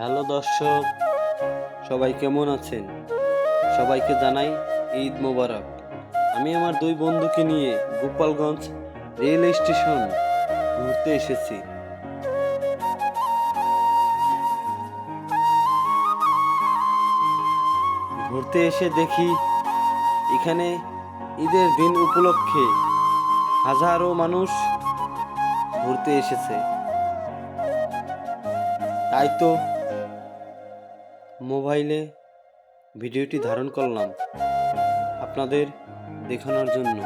Hello দর্শক, সবাই কেমন আছেন? সবাইকে জানাই ঈদ মোবারক। আমি আমার দুই বন্ধুকে নিয়ে গোপালগঞ্জ রেল স্টেশন ঘুরতে এসেছি। ঘুরতে এসে দেখি এখানে ঈদের দিন উপলক্ষে হাজারো মানুষ ঘুরতে এসেছে। তাই তো মোবাইলে ভিডিওটি ধারণ করলাম আপনাদের দেখানোর জন্য।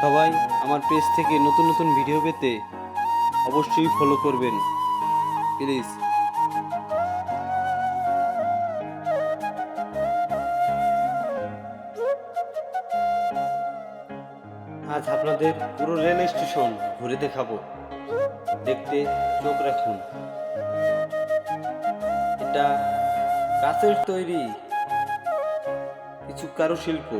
সবাই আমার পেজ থেকে নতুন নতুন ভিডিও পেতে অবশ্যই ফলো করবেন। প্লিজ। আজ আপনাদের পুরো রেল স্টেশন ঘুরে দেখাবো। দেখতে চোখ রাখুন। এটা কাঁচের তৈরি কিছু কারুশিল্প।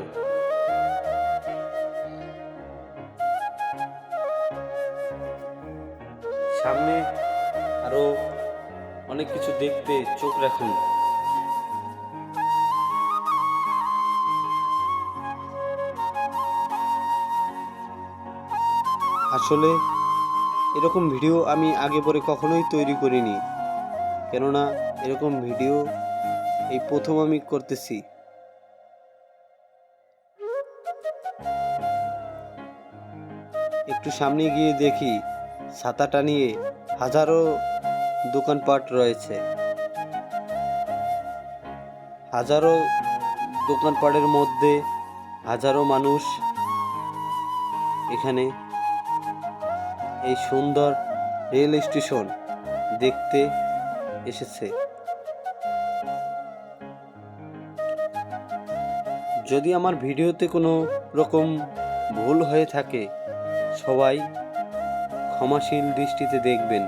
সামনে আরও অনেক কিছু দেখতে চোখ রাখুন। আসলে এরকম ভিডিও আমি আগে পরে কখনোই তৈরি করিনি। কেননা এরকম ভিডিও এই প্রথম আমি করতেছি। একটু সামনে গিয়ে দেখি ছাতা টানিয়ে হাজারো দোকানপাট রয়েছে। হাজারো দোকানপাটের মধ্যে হাজারো মানুষ এখানে এই সুন্দর রেল স্টেশন দেখতে এসেছে। যদি আমার ভিডিওতে কোনো রকম ভুল হয়ে থাকে, সবাই ক্ষমাশীল দৃষ্টিতে দেখবেন।